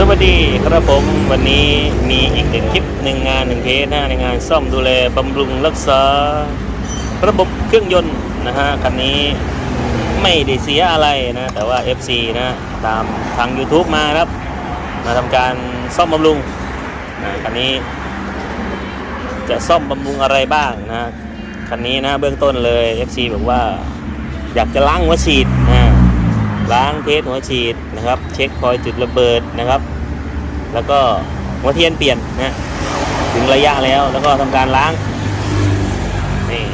สวัสดีครับผมวันนี้มีอีกหนึ่งคลิปหนึ่งงานหนึ่งเพจนะในงานซ่อมดูแลบำรุงรักษา ระบบเครื่องยนต์นะฮะคันนี้ไม่ได้เสียอะไรนะ แต่ว่า FC นะตามทาง YouTube มาครับ มาทำการซ่อมบำรุงนะคันนี้ จะซ่อมบำรุงอะไรบ้างนะคันนี้นะเบื้องต้นเลย FC บอกว่า อยากจะล้างหัวฉีดนะ ล้างเทสหัวฉีดนะครับ เช็คคอยจุดระเบิดนะครับ แล้วก็หัวเทียนเปลี่ยนนะถึงระยะแล้วแล้วก็ทำการล้างนี่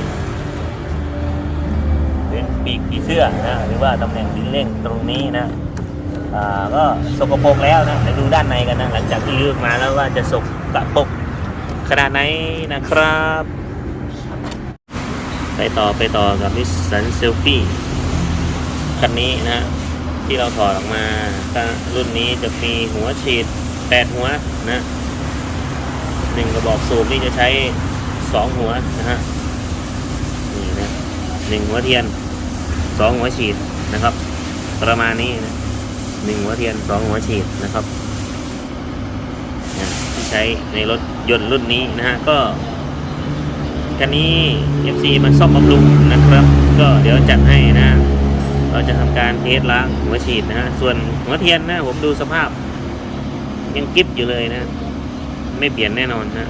เป็นปีกผีเสื้อนะหรือว่าตำแหน่งดินเร่งตรงนี้นะอ่าก็สกปรกแล้วนะเดี๋ยวดูด้านในกันนะหลังจากที่ลือกมาแล้วว่าจะสกกระปรกขนาดไหนนะครับไปต่อไปต่อกับนิสสันเซลฟี่คันนี้นะ ที่เราถอดออกมาก็รุ่นนี้จะมีหัวฉีด 8 หัวนะหนึ่งกระบอกสูบนี่จะใช้ 2 หัวนะฮะนี่นะหนึ่งหัวเทียน 2 หัวฉีดนะครับ ประมาณนี้นะหนึ่งหัวเทียน 2 หัวฉีดนะครับที่ใช้ในรถยนต์รุ่นนี้นะฮะก็คันนี้ FC มันซ่อมบำรุงนะครับ ก็เดี๋ยวจัดให้นะ เราจะทำการเทสล้างหัวฉีดนะฮะส่วนหัวเทียนนะผมดูสภาพ ยังกิฟอยู่เลยนะ ไม่เปลี่ยนแน่นอนนะ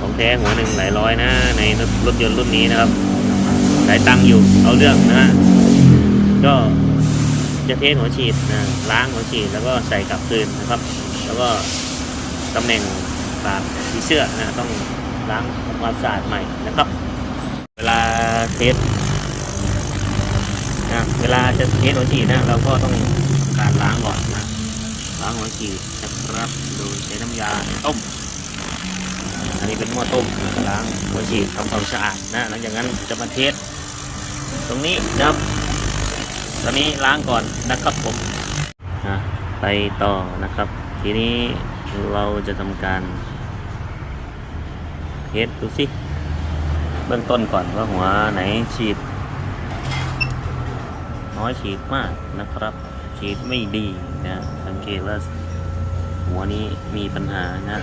ของแท้หัวหนึ่งหลายร้อยนะ ในรถยนต์รุ่นนี้นะครับหลายตังค์อยู่เอาเรื่องนะฮะก็จะเทสหัวฉีดนะล้างหัวฉีดแล้วก็ใส่กลับคืนนะครับ แล้วก็ตำแหน่งปากผีเสื้อนะต้องล้างทำความสะอาดใหม่นะครับ เวลาเทส นะเวลาจะเทสหัวฉีดนะเราก็ต้องการล้างก่อนนะล้างหัวฉีดนะครับโดยใช้น้ำยาต้ม อันนี้เป็นหม้อต้มล้างหัวฉีดทำความสะอาดนะหลังจากนั้นจะมาเทสตรงนี้นะครับตอนนี้ล้างก่อนนะครับผมนะไปต่อนะครับ ทีนี้เราจะทำการเทสดูสิเบื้องต้นก่อนว่าหัวไหนฉีด น้อยฉีดมากนะครับ ฉีดไม่ดีนะ สังเกตว่าหัวนี้มีปัญหานะ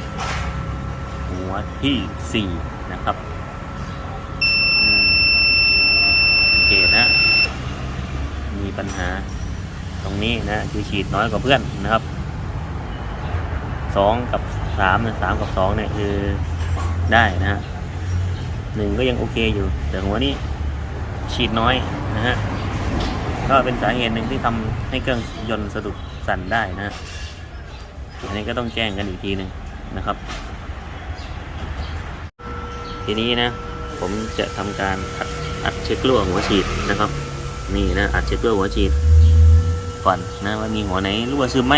หัวที่สี่นะครับสังเกตนะ มีปัญหา ตรงนี้นะคือฉีดน้อยกว่าเพื่อนนะครับสองกับสามนะสามกับสองเนี่ยคือได้นะฮะหนึ่งก็ยังโอเคอยู่ แต่หัวนี้ฉีดน้อยนะฮะ ก็เป็นสาเหตุหนึ่งที่ทำให้เครื่องยนต์สะดุดสั่นได้นะอันนี้ก็ต้องแจ้งกันอีกทีหนึ่งนะครับ ทีนี้นะ ผมจะทำการอัดอัดเช็ครั่วหัวฉีดนะครับ นี่นะอัดเช็ครั่วหัวฉีดก่อนนะว่ามีหัวไหนรั่วซึมไหม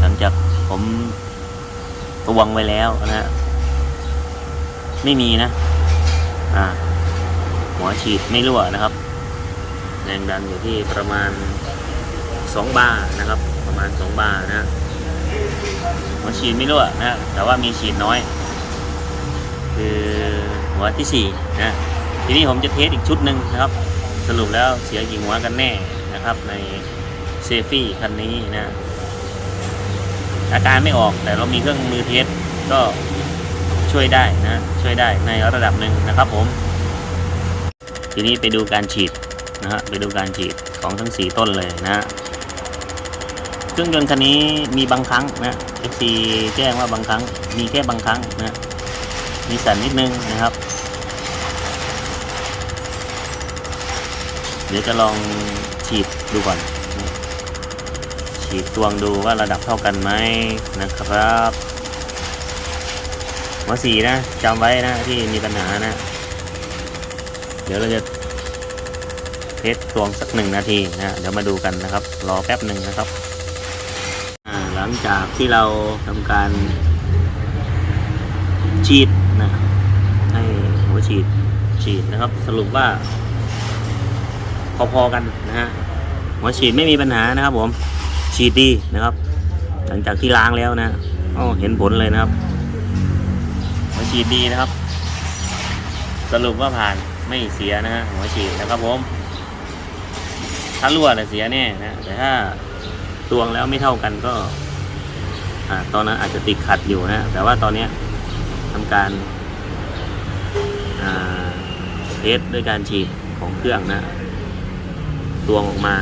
หลังจากผมตวงไว้แล้วนะฮะไม่มีนะ อ่า หัวฉีดไม่รั่วนะครับ แรงดันอยู่ที่ประมาณ 2 บาร์นะครับ ประมาณ 2 บาร์นะฮะหัวฉีดไม่รั่วนะแต่ว่ามีฉีดน้อย คือหัวที่4นะทีนี้ผมจะเทสอีกชุดหนึ่งนะครับ สรุปแล้วเสียกี่หัวกันแน่นะครับ ในเซฟี่คันนี้นะอาการไม่ออกแต่เรามีเครื่องมือเทสก็ช่วยได้นะ ช่วยได้ในระดับหนึ่งนะครับผม ทีนี้ไปดูการฉีด นะฮะไปดูการฉีดของทั้ง 4 ต้นเลยนะฮะเครื่องยนต์คันนี้มีบางครั้งนะ FC แจ้งว่าบางครั้ง มีแค่บางครั้งนะ มีสั่นนิดนึงนะครับ เดี๋ยวจะลองฉีดดูก่อน ฉีดตวงดูว่าระดับเท่ากันไหมนะครับหัวสีนะจำไว้นะที่มีปัญหานะ เดี๋ยวเราจะ เทสตวงสักหนึ่งนาทีนะเดี๋ยวมาดูกันนะครับ รอแป๊บหนึ่งนะครับ หลังจากที่เราทำการฉีดนะให้หัวฉีดฉีดนะครับ สรุปว่า พอๆกันนะฮะหัวฉีดไม่มีปัญหานะครับ ผมฉีดดีนะครับ หลังจากที่ล้างแล้วนะอ๋อเห็นผลเลยนะครับหัวฉีดดีนะครับ สรุปว่าผ่านไม่เสียนะฮะหัวฉีดนะครับผม ถ้ารั่วเนี่ยเสียแน่นะแต่ถ้าตวงแล้วไม่เท่ากันก็อ่าตอนนั้นอาจจะติดขัดอยู่นะแต่ว่าตอนเนี้ยทำการอ่าเทสด้วยการฉีดของเครื่องนะตวงออกมา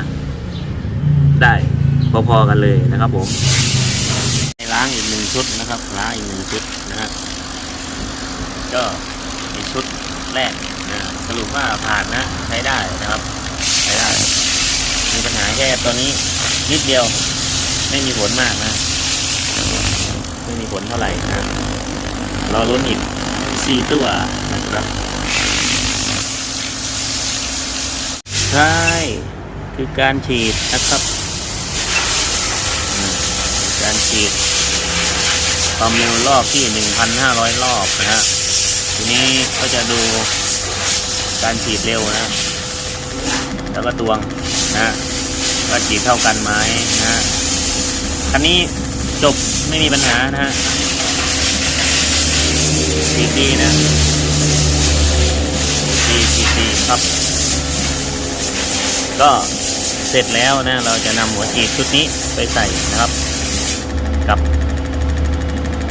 ได้พอๆกันเลยนะครับผมล้างอีกหนึ่งชุดนะครับล้างอีกหนึ่งชุดนะฮะก็เป็นชุดแรกนะสรุปว่าผ่านนะใช้ได้นะครับ ใช้ได้ มีปัญหา แค่ตัวนี้นิดเดียว ไม่มีผลมากนะ ไม่มีผลเท่าไหร่นะรอรุ่นอีกสี่ตัวนะครับใช่คือการฉีดนะครับ การฉีดความเร็วรอบที่ 1,500 รอบนะฮะทีนี้ก็จะดูการฉีดเร็วนะ แล้วก็ตวงนะ ว่าฉีดเท่ากันไหมนะฮะคันนี้จบไม่มีปัญหานะฮะฉีดีนะดีฉีดีครับ ก็เสร็จแล้วนะเราจะนำหัวฉีดชุดนี้ไปใส่นะครับ กับ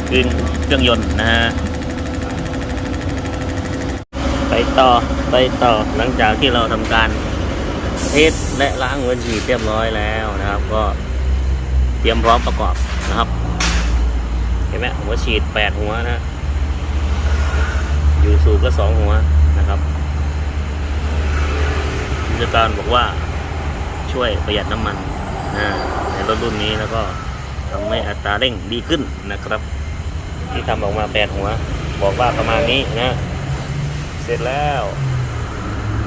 เครื่องเครื่องยนต์นะฮะไปต่อไปต่อหลังจากที่เราทำการ ทสและล้างหัวฉีดเรียบร้อยแล้วนะครับ ก็เตรียมพร้อมประกอบนะครับ เห็นไหมหัวฉีดแปดหัวนะอยู่สูบก็สองหัวนะครับผู้จัดการบอกว่าช่วยประหยัดน้ำมันในรถรุ่นนี้แล้วก็ทำให้อัตราเร่งดีขึ้นนะครับ ที่ทำออกมาแปดหัว บอกว่าประมาณนี้นะ เสร็จแล้ว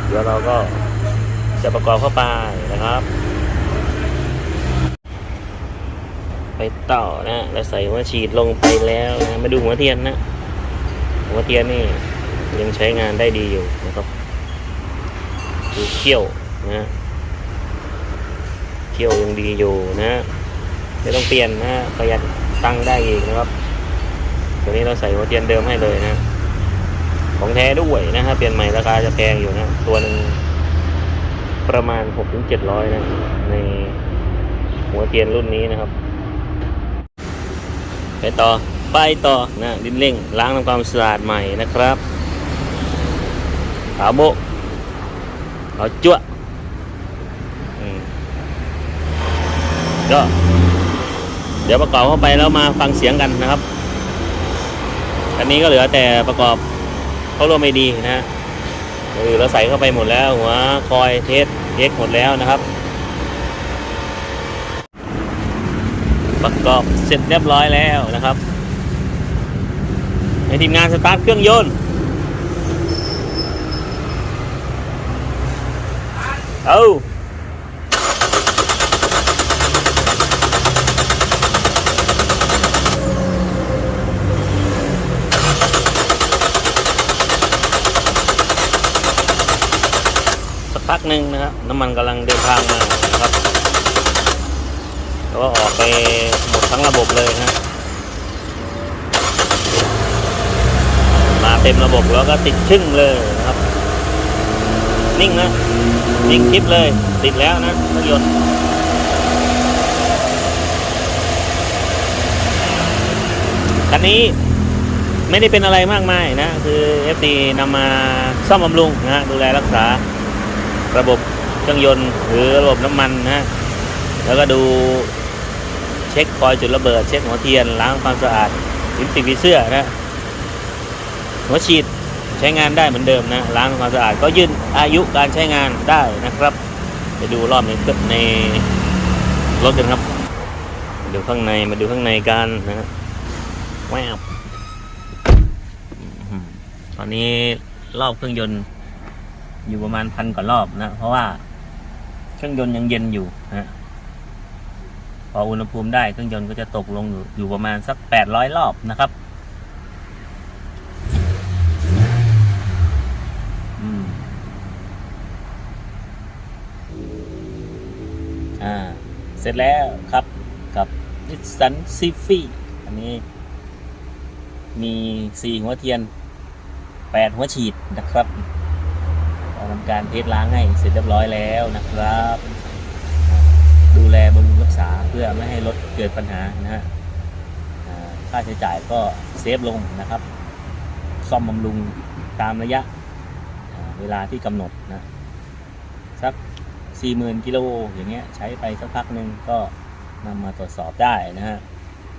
เดี๋ยวเราก็ จะประกอบเข้าไปนะครับ ไปต่อนะเราใส่หัวฉีดลงไปแล้วนะมาดูหัวเทียนนะ หัวเทียนนี่ยังใช้งานได้ดีอยู่นะครับดูเขี้ยวนะเขี้ยวยังดีอยู่นะไม่ต้องเปลี่ยนนะประหยัดตังค์ได้อีกนะครับตัวนี้เราใส่หัวเทียนเดิมให้เลยนะ ของแท้ด้วยนะครับ เปลี่ยนใหม่ราคาจะแพงอยู่นะ ตัวหนึ่ง ประมาณหกถึงเจ็ดร้อยนะ ในหัวเทียนรุ่นนี้นะครับไปต่อไปต่อนะดินเร่งล้างทำความสะอาดใหม่นะครับขาโบขาจั่วก็เดี๋ยวประกอบเข้าไปแล้วมาฟังเสียงกันนะครับอันนี้ก็เหลือแต่ประกอบเขารวมไม่ดีนะฮะ คือเราใส่เข้าไปหมดแล้วหัวคอยเทสเทสหมดแล้วนะครับประกอบเสร็จเรียบร้อยแล้วนะครับในทีมงานสตาร์ทเครื่องยนต์เอาสักพักห นึ่งนะครับน้ำมันกำลังเดินทางมานะครับแล้วออกไปหมดทั้งระบบเลยนะมาเต็มระบบแล้วก็ติดชึ่งเลยนะครับ นิ่งนะนิ่งคลิปเลย ติดแล้วนะเครื่องยนต์คันนี้ไม่ได้เป็นอะไรมากมายนะ คือ FD นำมาซ่อมบำรุงนะดูแลรักษา ระบบเครื่องยนต์หรือระบบน้ำมันนะแล้วก็ดูเช็คคอยจุดระเบิด เช็คหัวเทียนล้างความสะอาดลิ้นติดผีเสื้อนะหัวฉีดใช้งานได้เหมือนเดิมนะล้างความสะอาดก็ยืนอายุการใช้งานได้นะครับ ไปดูรอบในในรถกันครับมาดูข้างในมาดูข้างในกันนะแวบอื้อหือตอนนี้รอบเครื่องยนต์ อยู่ประมาณพันกว่ารอบนะเพราะว่าเครื่องยนต์ยังเย็นอยู่นะพออุณหภูมิได้เครื่องยนต์ก็จะตกลงอยู่ประมาณสักแปดร้อยรอบนะครับอืมอ่า เสร็จแล้วครับกับนิสสันซีฟีอันนี้ มีสี่หัวเทียนแปดหัวฉีดนะครับ เราทำการเทสล้างให้เสร็จเรียบร้อยแล้วนะครับ ดูแลบำรุงรักษาเพื่อไม่ให้รถเกิดปัญหานะฮะค่าใช้จ่ายก็เซฟลงนะครับ ซ่อมบำรุงตามระยะเวลาที่กำหนดนะสัก 40,000กิโลอย่างเงี้ยใช้ไปสักพักหนึ่งก็นำมาตรวจสอบได้นะฮะ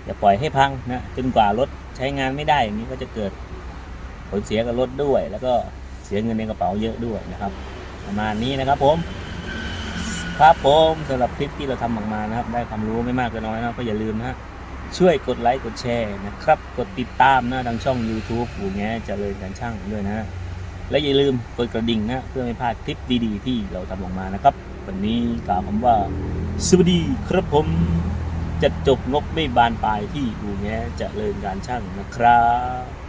อย่าปล่อยให้พังนะจนกว่ารถใช้งานไม่ได้อย่างนี้ก็จะเกิดผลเสียกับรถด้วยแล้วก็ สียเงินในกระเป๋าเยอะด้วยนะครับ ประมาณนี้นะครับผม ครับผมสำหรับคลิปที่เราทำออกมานะครับ ได้ความรู้ไม่มากก็น้อยนะก็อย่าลืมนะฮะช่วยกดไลค์กดแชร์นะครับ กดติดตามนะทางช่อง YouTube ผูแง่เจริญการช่างด้วยนะ และอย่าลืมกดกระดิ่งนะเพื่อไม่พลาดคลิปดีๆที่เราทำออกมานะครับ วันนี้กล่าวคำว่า สวัสดีครับผมจะจบงบไม่บานปลายที่ผูแง่เจริญการช่างนะครับ